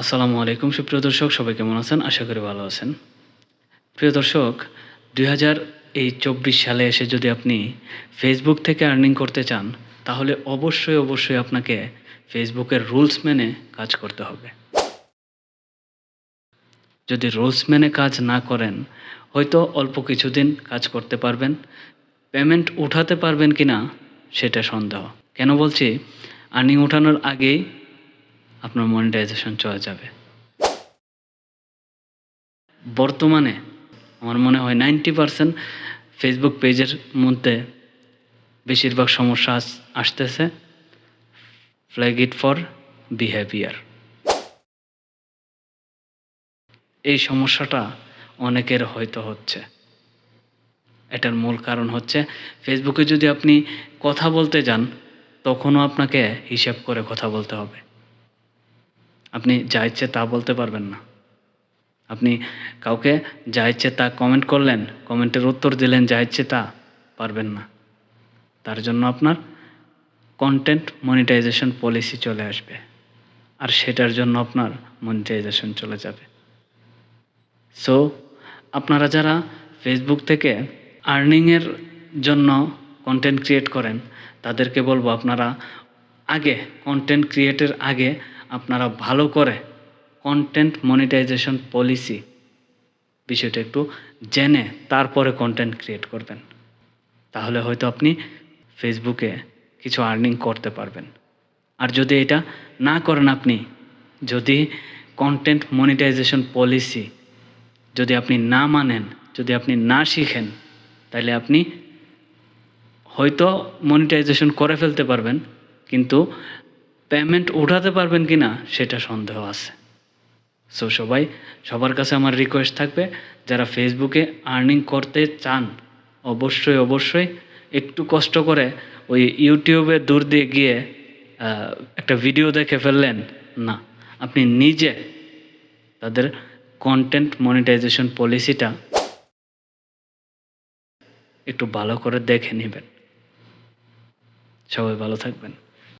আসসালামু আলাইকুম, সুপ্রিয় দর্শক, সবাই কেমন আছেন? আশা করি ভালো আছেন। প্রিয় দর্শক, দুই হাজার এই চব্বিশ সালে এসে যদি আপনি ফেসবুক থেকে আর্নিং করতে চান, তাহলে অবশ্যই অবশ্যই আপনাকে ফেসবুকের রুলস মেনে কাজ করতে হবে। যদি রুলস মেনে কাজ না করেন, হয়তো অল্প কিছুদিন কাজ করতে পারবেন। পেমেন্ট উঠাতে পারবেন কি না সেটা সন্দেহ। কেন বলছি? আর্নিং উঠানোর আগেই আপনার মনিটাইজেশন চলে যাবে। বর্তমানে আমার মনে হয় নাইনটি পারসেন্ট ফেসবুক পেজের মধ্যে বেশিরভাগ সমস্যা আসতেছে। ফ্ল্যাগ ইট ফর বিহেভিয়ার এই সমস্যাটা অনেকের হয়তো হচ্ছে। এটার মূল কারণ হচ্ছে ফেসবুকে যদি আপনি কথা বলতে যান, তখনও আপনাকে হিসাব করে কথা বলতে হবে। আপনি যা ইচ্ছে তা বলতে পারবেন না। আপনি কাউকে যা ইচ্ছে তা কমেন্ট করলেন কমেন্টের উত্তর দিলেন, যা ইচ্ছে তা পারবেন না। তার জন্য আপনার কন্টেন্ট মনিটাইজেশন পলিসি চলে আসবে। আর সেটার জন্য আপনার মনিটাইজেশন চলে যাবে। সো আপনারা যারা ফেসবুক থেকে আর্নিংয়ের জন্য কন্টেন্ট ক্রিয়েট করেন, তাদেরকে বলব আপনারা আগে কন্টেন্ট ক্রিয়েটের আগে আপনারা ভালো করে কন্টেন্ট মনিটাইজেশন পলিসি বিষয়টা একটু জেনে তারপরে কন্টেন্ট ক্রিয়েট করবেন। তাহলে হয়তো আপনি ফেসবুকে কিছু আর্নিং করতে পারবেন। আর যদি এটা না করেন আপনি, যদি কন্টেন্ট মনিটাইজেশন পলিসি যদি আপনি না মানেন, যদি আপনি না শিখেন, তাহলে আপনি হয়তো মনিটাইজেশন করে ফেলতে পারবেন, কিন্তু পেমেন্ট উঠাতে পারবেন কি না সেটা সন্দেহ আছে। সো সবাই, সবার কাছে আমার রিকোয়েস্ট থাকবে, যারা ফেসবুকে আর্নিং করতে চান, অবশ্যই অবশ্যই একটু কষ্ট করে ওই ইউটিউবে দূর দিয়ে গিয়ে একটা ভিডিও দেখে ফেললেন, না, আপনি নিজে তাদের কন্টেন্ট মনিটাইজেশন পলিসিটা একটু ভালো করে দেখে নেবেন। সবাই ভালো থাকবেন।